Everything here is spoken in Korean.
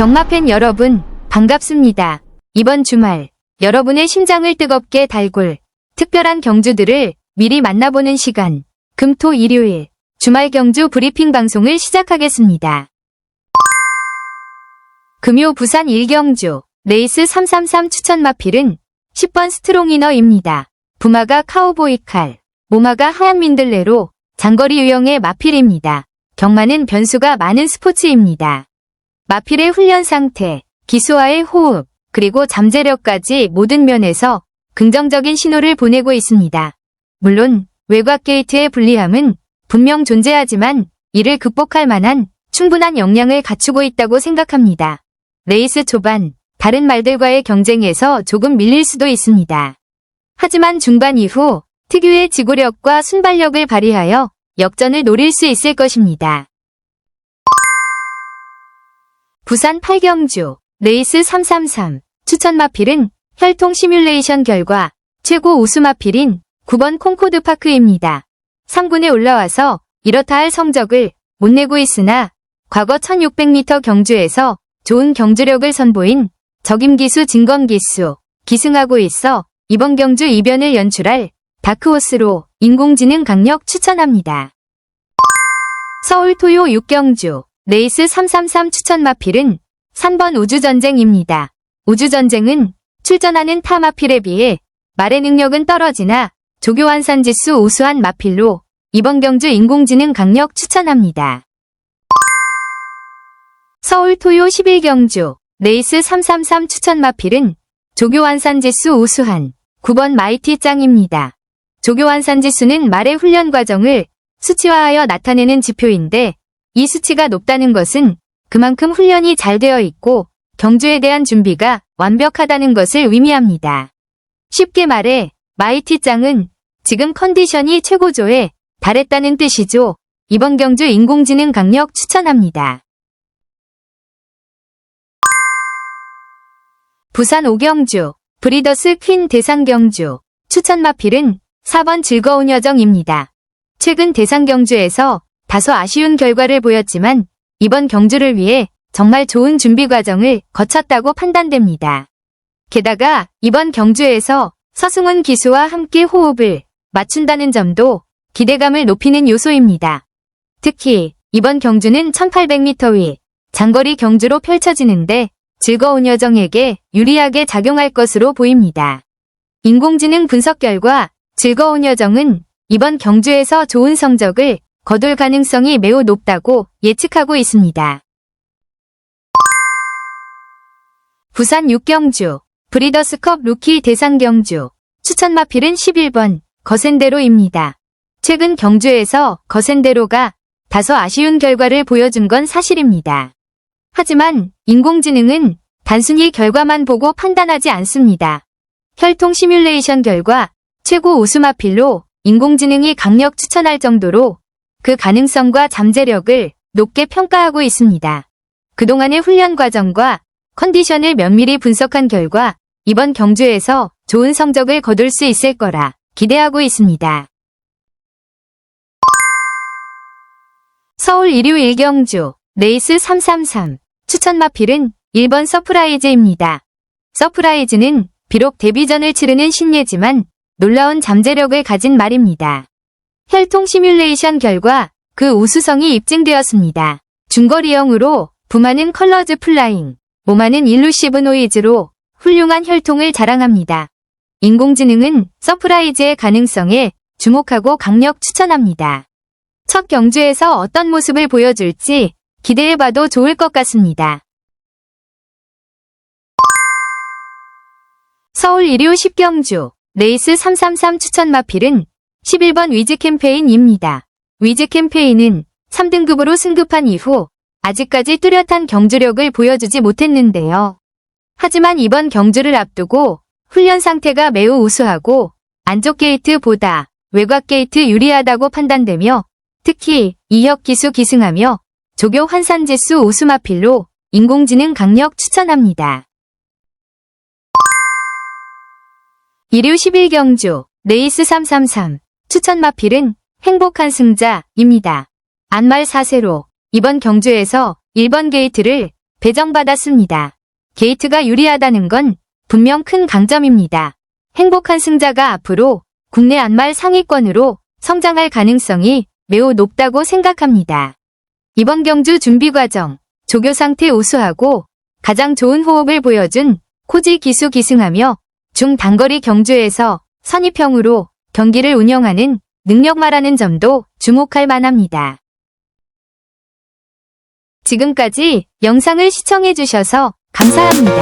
경마팬 여러분, 반갑습니다. 이번 주말, 여러분의 심장을 뜨겁게 달굴 특별한 경주들을 미리 만나보는 시간, 금토 일요일, 주말 경주 브리핑 방송을 시작하겠습니다. 금요 부산 1경주, 레이스 333 추천 마필은 10번 스트롱이너입니다. 부마가 카우보이 칼, 모마가 하얀 민들레로 장거리 유형의 마필입니다. 경마는 변수가 많은 스포츠입니다. 마필의 훈련 상태, 기수와의 호흡, 그리고 잠재력까지 모든 면에서 긍정적인 신호를 보내고 있습니다. 물론 외곽 게이트의 불리함은 분명 존재하지만 이를 극복할 만한 충분한 역량을 갖추고 있다고 생각합니다. 레이스 초반, 다른 말들과의 경쟁에서 조금 밀릴 수도 있습니다. 하지만 중반 이후 특유의 지구력과 순발력을 발휘하여 역전을 노릴 수 있을 것입니다. 부산 8경주 레이스 333 추천 마필은 혈통 시뮬레이션 결과 최고 우수 마필인 9번 콩코드 파크입니다. 3군에 올라와서 이렇다 할 성적을 못 내고 있으나 과거 1600m 경주에서 좋은 경주력을 선보인 적임기수 진검기수 기승하고 있어 이번 경주 이변을 연출할 다크호스로 인공지능 강력 추천합니다. 서울 토요 6경주 레이스 333 추천 마필은 3번 우주전쟁입니다. 우주전쟁은 출전하는 타 마필에 비해 말의 능력은 떨어지나 조교환산 지수 우수한 마필로 이번 경주 인공지능 강력 추천합니다. 서울 토요 11경주 레이스 333 추천 마필은 조교환산 지수 우수한 9번 마이티 짱입니다. 조교환산 지수는 말의 훈련 과정을 수치화하여 나타내는 지표인데 이 수치가 높다는 것은 그만큼 훈련이 잘 되어 있고 경주에 대한 준비가 완벽하다는 것을 의미합니다. 쉽게 말해 마이티 짱은 지금 컨디션이 최고조에 달했다는 뜻이죠. 이번 경주 인공지능 강력 추천합니다. 부산 오경주 브리더스 퀸 대상 경주 추천 마필은 4번 즐거운 여정입니다. 최근 대상 경주에서 다소 아쉬운 결과를 보였지만 이번 경주를 위해 정말 좋은 준비 과정을 거쳤다고 판단됩니다. 게다가 이번 경주에서 서승훈 기수와 함께 호흡을 맞춘다는 점도 기대감을 높이는 요소입니다. 특히 이번 경주는 1800m 위 장거리 경주로 펼쳐지는데 즐거운 여정에게 유리하게 작용할 것으로 보입니다. 인공지능 분석 결과 즐거운 여정은 이번 경주에서 좋은 성적을 거둘 가능성이 매우 높다고 예측하고 있습니다. 부산 6경주 브리더스컵 루키 대상 경주 추천 마필은 11번 거센대로입니다. 최근 경주에서 거센대로가 다소 아쉬운 결과를 보여준 건 사실입니다. 하지만 인공지능은 단순히 결과만 보고 판단하지 않습니다. 혈통 시뮬레이션 결과 최고 우수 마필로 인공지능이 강력 추천할 정도로 그 가능성과 잠재력을 높게 평가하고 있습니다. 그동안의 훈련 과정과 컨디션을 면밀히 분석한 결과 이번 경주에서 좋은 성적을 거둘 수 있을 거라 기대하고 있습니다. 서울 일요 일경주 레이스 333 추천 마필은 1번 서프라이즈입니다. 서프라이즈는 비록 데뷔전을 치르는 신예지만 놀라운 잠재력을 가진 말입니다. 혈통 시뮬레이션 결과 그 우수성이 입증되었습니다. 중거리형으로 부마는 컬러즈 플라잉, 모마는 일루시브 노이즈로 훌륭한 혈통을 자랑합니다. 인공지능은 서프라이즈의 가능성에 주목하고 강력 추천합니다. 첫 경주에서 어떤 모습을 보여줄지 기대해봐도 좋을 것 같습니다. 서울 일요 10경주 레이스 333 추천 마필은 11번 위즈 캠페인입니다. 위즈 캠페인은 3등급으로 승급한 이후 아직까지 뚜렷한 경주력을 보여주지 못했는데요. 하지만 이번 경주를 앞두고 훈련 상태가 매우 우수하고 안쪽 게이트보다 외곽 게이트 유리하다고 판단되며 특히 이혁 기수 기승하며 조교 환산지수 우수마필로 인공지능 강력 추천합니다. 일요 11경주 레이스 333 추천 마필은 행복한 승자입니다. 안말 4세로 이번 경주에서 1번 게이트를 배정받았습니다. 게이트가 유리하다는 건 분명 큰 강점입니다. 행복한 승자가 앞으로 국내 안말 상위권으로 성장할 가능성이 매우 높다고 생각합니다. 이번 경주 준비 과정, 조교 상태 우수하고 가장 좋은 호흡을 보여준 코지 기수 기승하며 중 단거리 경주에서 선입형으로 경기를 운영하는 능력마라는 점도 주목할 만합니다. 지금까지 영상을 시청해주셔서 감사합니다.